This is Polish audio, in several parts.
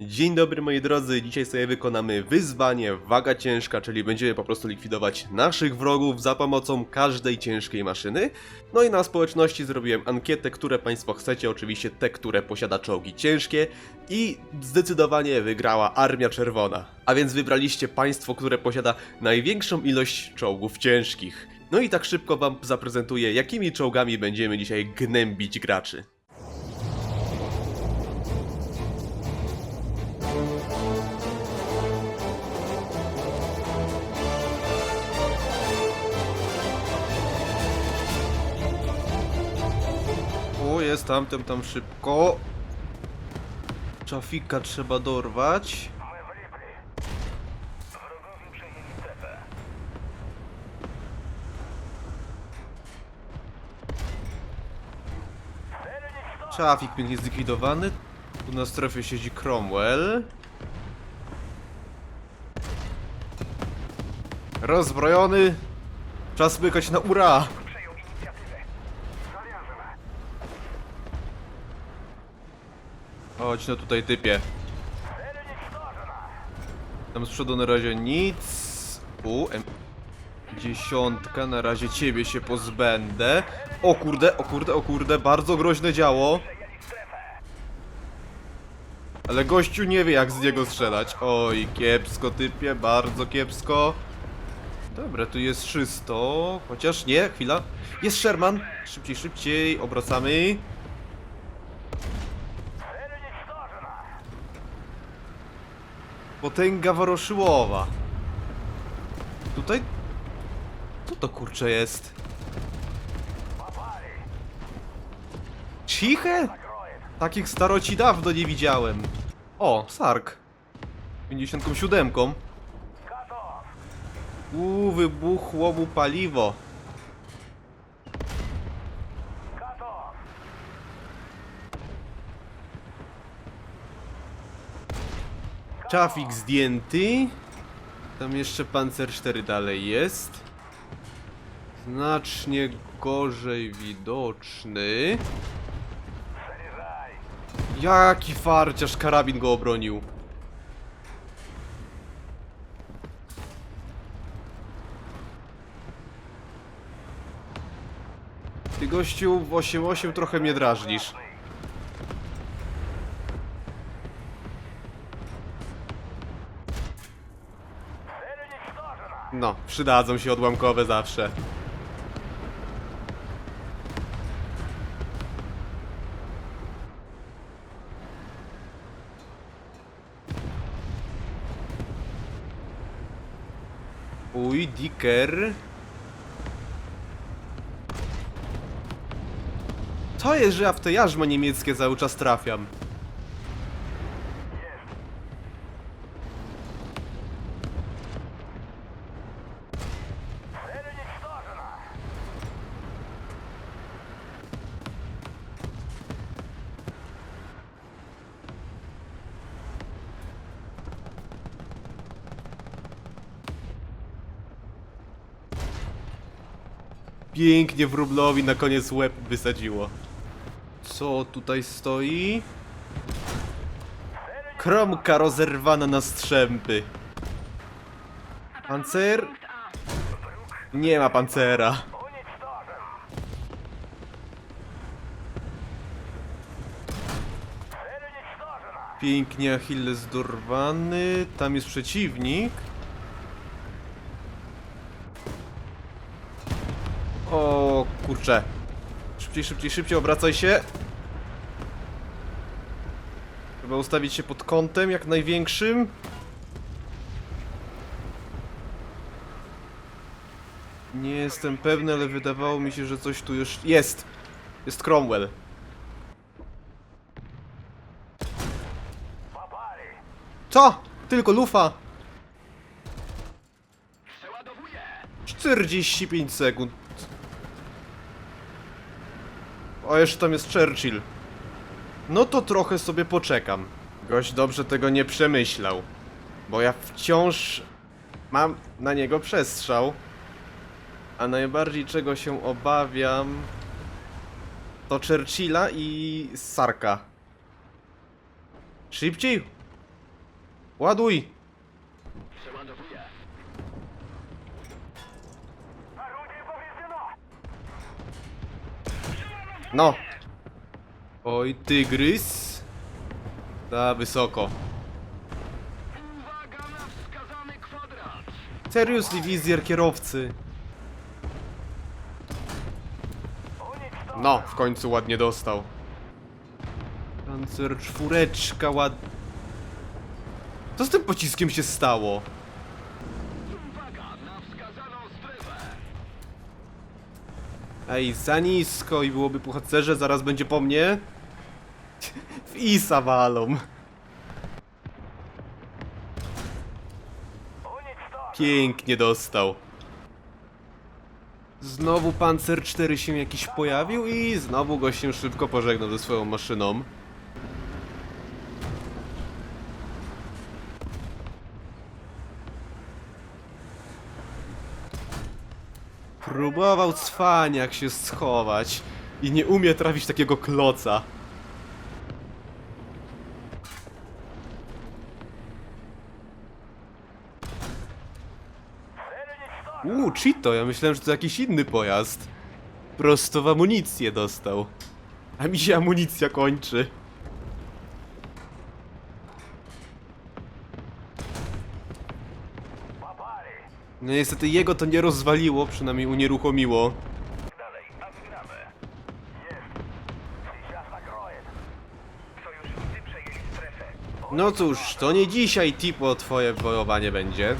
Dzień dobry moi drodzy, dzisiaj sobie wykonamy wyzwanie waga ciężka, czyli będziemy po prostu likwidować naszych wrogów za pomocą każdej ciężkiej maszyny. No i na społeczności zrobiłem ankietę, które państwo chcecie, oczywiście te, które posiada czołgi ciężkie i zdecydowanie wygrała Armia Czerwona. A więc wybraliście państwo, które posiada największą ilość czołgów ciężkich. No i tak szybko wam zaprezentuję, jakimi czołgami będziemy dzisiaj gnębić graczy. Jest tamten tam szybko. Trafika trzeba dorwać. Trafik pięknie zlikwidowany. Tu na strefie siedzi Cromwell. Rozbrojony. Czas smykać na ura. Chodź no tutaj typie. Tam z przodu na razie nic. U, M... Dziesiątka, na razie ciebie się pozbędę. O kurde, o kurde, o kurde, bardzo groźne działo. Ale gościu nie wie jak z niego strzelać. Oj, kiepsko typie, bardzo kiepsko. Dobra, tu jest czysto. Chociaż nie, chwila. Jest Sherman. Szybciej, szybciej, obracamy. Potęga woroszyłowa. Tutaj... Co to kurcze jest? Ciche? Takich staroci dawno nie widziałem. O, Sark. 57. Uuu, wybuchło mu paliwo. Trafik zdjęty. Tam jeszcze Panzer 4 dalej jest. Znacznie gorzej widoczny. Jaki farciarz karabin go obronił. Ty gościu w 8-8 trochę mnie drażnisz. No, przydadzą się odłamkowe zawsze. Uj, Dicker. To jest, że ja w te jarzmo niemieckie cały czas trafiam. Pięknie wróblowi na koniec łeb wysadziło. Co tutaj stoi? Kromka rozerwana na strzępy. Pancer? Nie ma pancera. Pięknie Achilles dorwany. Tam jest przeciwnik. O kurczę. Szybciej, szybciej, szybciej, obracaj się. Trzeba ustawić się pod kątem jak największym. Nie jestem pewny, ale wydawało mi się, że coś tu już jest. Jest Cromwell. Co? Tylko lufa. 45 sekund. O, jeszcze tam jest Churchill. No to trochę sobie poczekam. Gość dobrze tego nie przemyślał. Bo ja wciąż mam na niego przestrzał. A najbardziej czego się obawiam to Churchilla i Sarka. Szybciej! Ładuj! No! Oj, tygrys. Da, wysoko. Uwaga na wskazany kwadrat. Seriously, wizjer kierowcy. No, w końcu ładnie dostał. Pancer czwóreczka ład... Co z tym pociskiem się stało? Ej, za nisko i byłoby po zaraz będzie po mnie. W Isa walą. Pięknie dostał. Znowu Panzer 4 się jakiś pojawił i znowu go się szybko pożegnał ze swoją maszyną. Próbował cwaniak się schować i nie umie trafić takiego kloca. Uuu, Cheeto, ja myślałem, że to jakiś inny pojazd. Prosto w amunicję dostał. A mi się amunicja kończy. No niestety jego to nie rozwaliło, przynajmniej unieruchomiło. No cóż, to nie dzisiaj tipo twoje wojowanie będzie.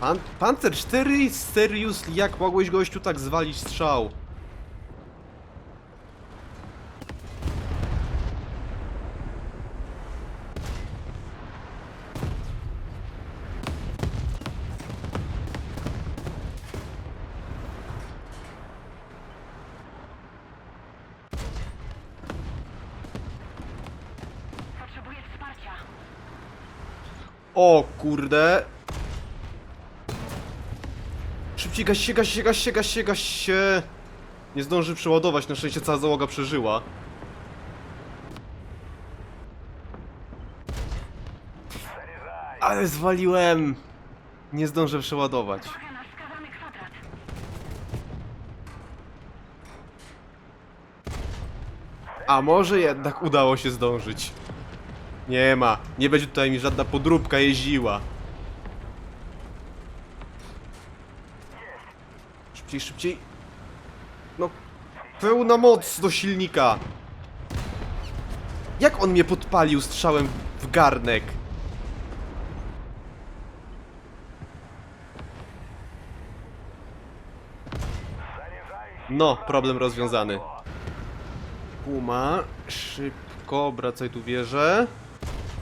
Pan Panzer 4 Serius, jak mogłeś gościu tak zwalić strzał? O kurde. Szybciej gaś się, gaś się, gaś się, gaś się, gaś się. Nie zdąży przeładować, na szczęście cała załoga przeżyła. Ale zwaliłem. Nie zdążę przeładować. A może jednak udało się zdążyć. Nie ma. Nie będzie tutaj mi żadna podróbka jeździła. Szybciej, szybciej. No, pełna moc do silnika. Jak on mnie podpalił strzałem w garnek? No, problem rozwiązany. Puma, szybko, obracaj tu wieżę.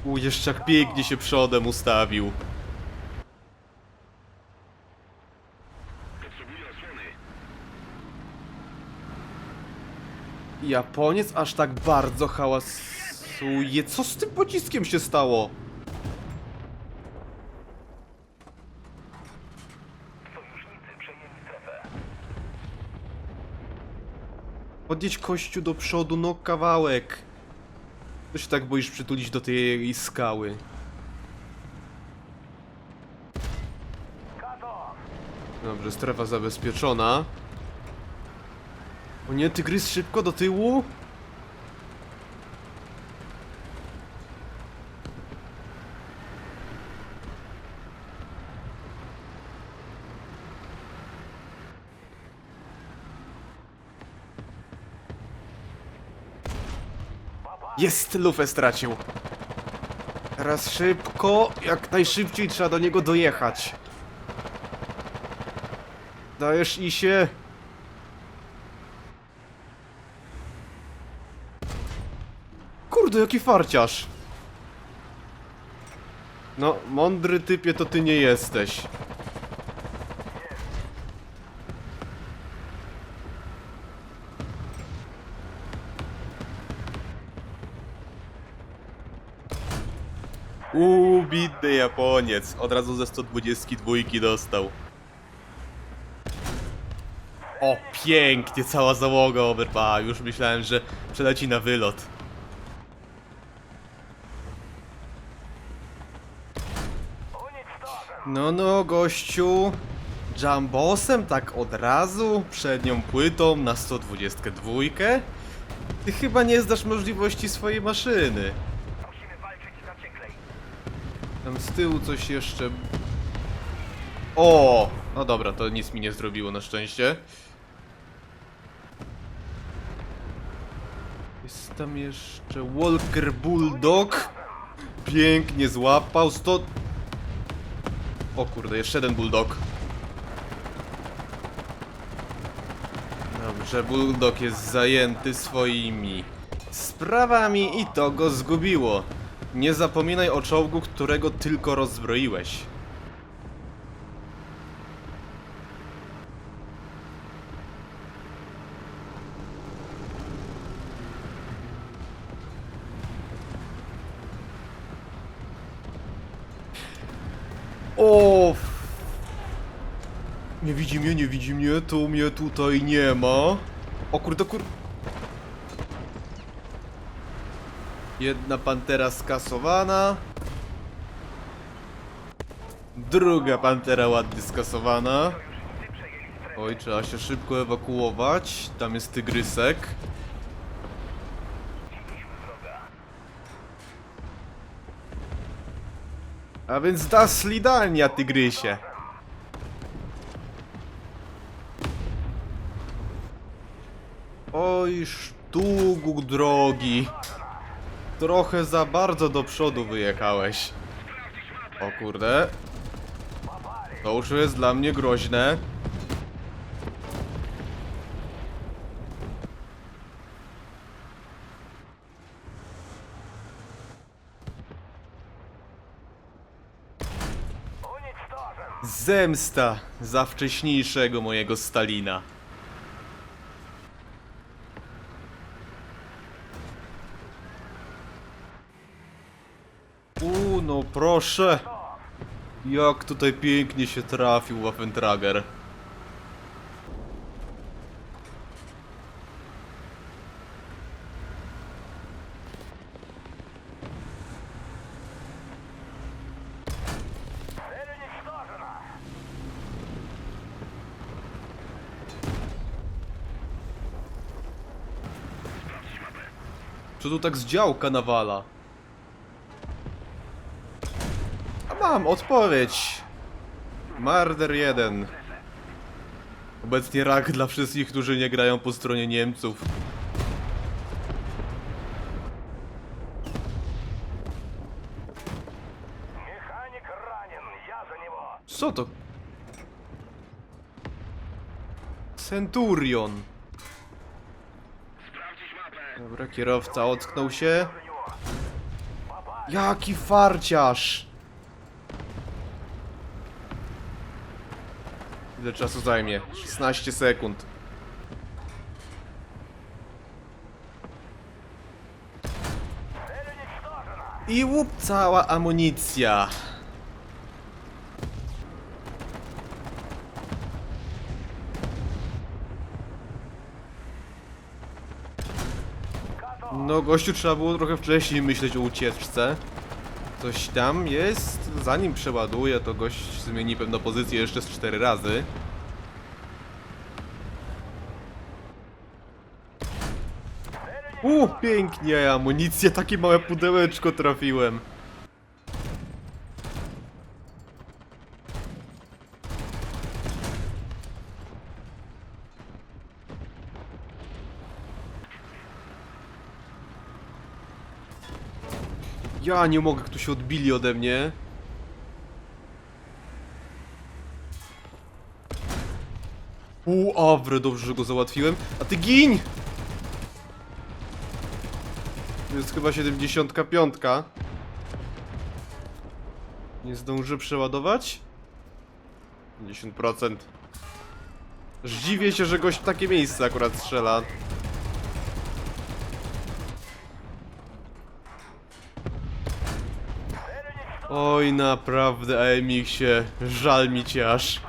U, jeszcze jak pięknie się przodem ustawił. Japoniec aż tak bardzo hałasuje. Co z tym pociskiem się stało? Podjedź kościół do przodu, no kawałek. To się tak boisz przytulić do tej skały. Dobrze, strefa zabezpieczona. O nie, tygrys szybko do tyłu. Jest, lufę stracił. Teraz szybko, jak najszybciej trzeba do niego dojechać. Dajesz i się. Kurde, jaki farciarz. No, mądry typie to ty nie jesteś. Uuu, bidny Japoniec. Od razu ze 122 dostał. O, pięknie, cała załoga overpa. Już myślałem, że przeleci na wylot. No, no, gościu. Jambosem tak od razu? Przednią płytą na 122? Ty chyba nie zdasz możliwości swojej maszyny. Tam z tyłu coś jeszcze... O! No dobra, to nic mi nie zrobiło na szczęście. Jest tam jeszcze Walker Bulldog. Pięknie złapał. 100... O kurde, jeszcze jeden Bulldog. Dobrze, Bulldog jest zajęty swoimi sprawami i to go zgubiło. Nie zapominaj o czołgu, którego tylko rozbroiłeś. O! Nie widzi mnie, nie widzi mnie, to mnie tutaj nie ma. O kurde, kur... Jedna pantera skasowana. Druga pantera ładnie skasowana. Oj, trzeba się szybko ewakuować. Tam jest tygrysek. A więc da slidania, tygrysie. Oj, sztugu drogi. Trochę za bardzo do przodu wyjechałeś. O kurde. To już jest dla mnie groźne. Zemsta za wcześniejszego mojego Stalina. Tu, no proszę. Jak tutaj pięknie się trafił Waffentrager. Co tu tak z działka nawala? Mam odpowiedź! Marder 1. Obecnie rak dla wszystkich, którzy nie grają po stronie Niemców. Mechanik ranien, ja za niego. Co to? Centurion. Dobra, kierowca ocknął się. Jaki farciarz! Ile czasu zajmie? 16 sekund. I łup cała amunicja. No gościu trzeba było trochę wcześniej myśleć o ucieczce. Coś tam jest. Zanim przeładuje, to gość zmieni pewno pozycję jeszcze z 4 razy. U, pięknie, amunicję, takie małe pudełeczko trafiłem. Ja nie mogę, tu się odbili ode mnie. U, Awre, dobrze, że go załatwiłem. A ty gin! To jest chyba 75. Nie zdążę przeładować? 50%. Zdziwię się, że gość w takie miejsce akurat strzela. Oj, naprawdę, Emiksie, żal mi cię aż.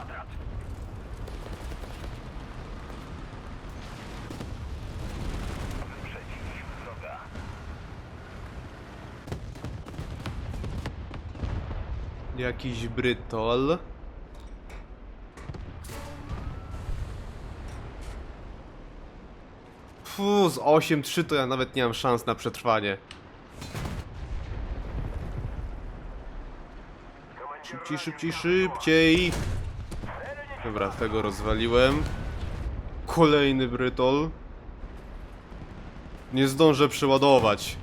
Jakiś brytol. Fu, z 8-3 to ja nawet nie mam szans na przetrwanie. Szybciej, szybciej, szybciej! Dobra, tego rozwaliłem. Kolejny brytol. Nie zdążę przeładować.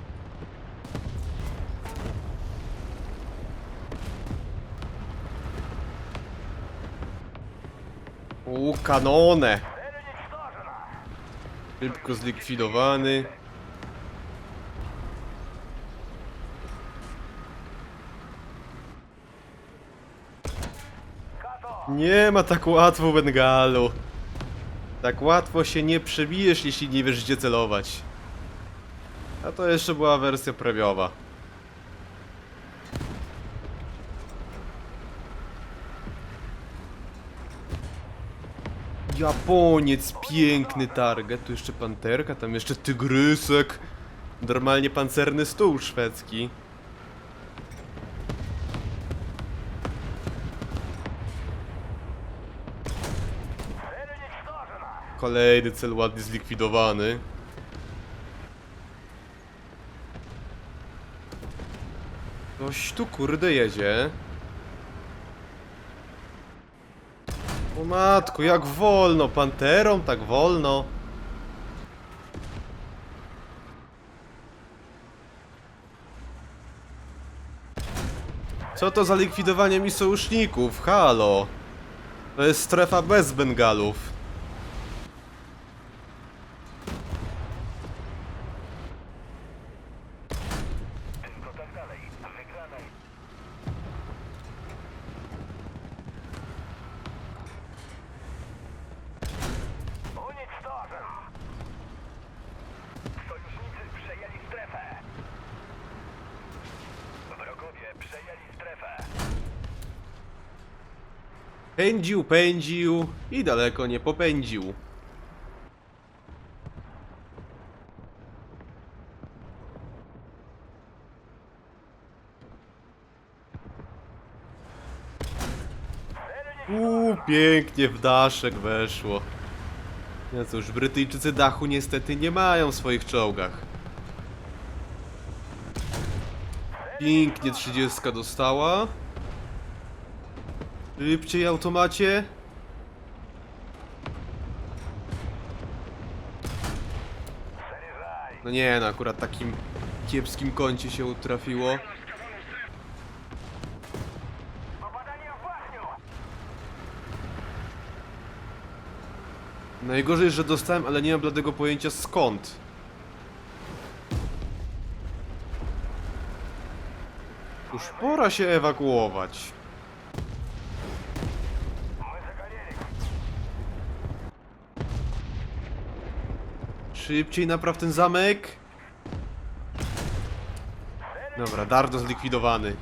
U, kanone! Szybko zlikwidowany. Nie ma tak łatwo Bengalu. Tak łatwo się nie przebijesz, jeśli nie wiesz gdzie celować. A to jeszcze była wersja premiowa. Japoniec, piękny target. Tu jeszcze panterka, tam jeszcze tygrysek. Normalnie pancerny stół szwedzki. Kolejny cel ładnie zlikwidowany. Ktoś tu kurde jedzie. O matku, jak wolno, panterą tak wolno. Co to za likwidowanie mi sojuszników? Halo! To jest strefa bez Bengalów. Pędził, pędził i daleko nie popędził. Uuu, pięknie w daszek weszło. No cóż, Brytyjczycy dachu niestety nie mają w swoich czołgach. Pięknie 30 dostała. Szybciej automacie. No nie, no akurat takim kiepskim kącie się utrafiło. Najgorzej, że dostałem, ale nie mam bladego pojęcia skąd. Już pora się ewakuować. Szybciej napraw ten zamek. Dobra, Dardo zlikwidowany.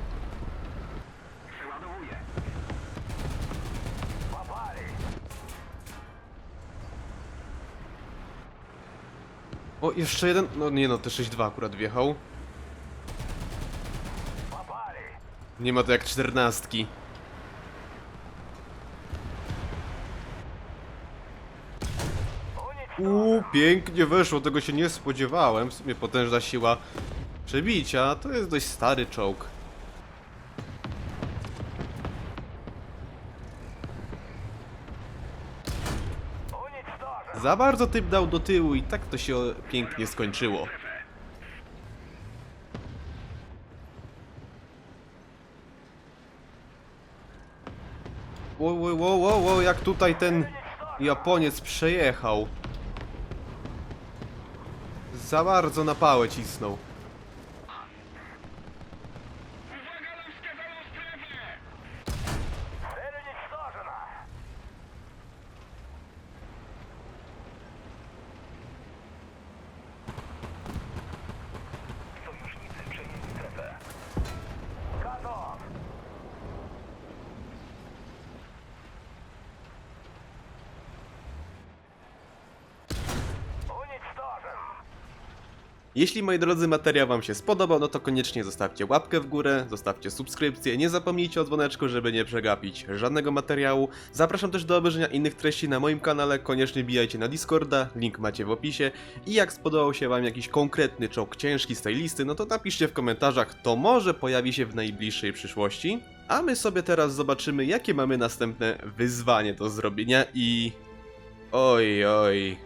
O, jeszcze jeden. No nie no, te 6-2 akurat wjechał. Nie ma to jak czternastki. pięknie weszło, tego się nie spodziewałem. W sumie potężna siła przebicia. To jest dość stary czołg. Za bardzo typ dał do tyłu i tak to się pięknie skończyło. Wow, wow, wow, wow, jak tutaj ten Japoniec przejechał. Za bardzo na pałę cisnął. Jeśli moi drodzy materiał wam się spodobał, no to koniecznie zostawcie łapkę w górę, zostawcie subskrypcję, nie zapomnijcie o dzwoneczku, żeby nie przegapić żadnego materiału. Zapraszam też do obejrzenia innych treści na moim kanale, koniecznie bijajcie na Discorda, link macie w opisie. I jak spodobał się wam jakiś konkretny czołg ciężki z tej listy, no to napiszcie w komentarzach, to może pojawi się w najbliższej przyszłości. A my sobie teraz zobaczymy, jakie mamy następne wyzwanie do zrobienia i... Oj, oj.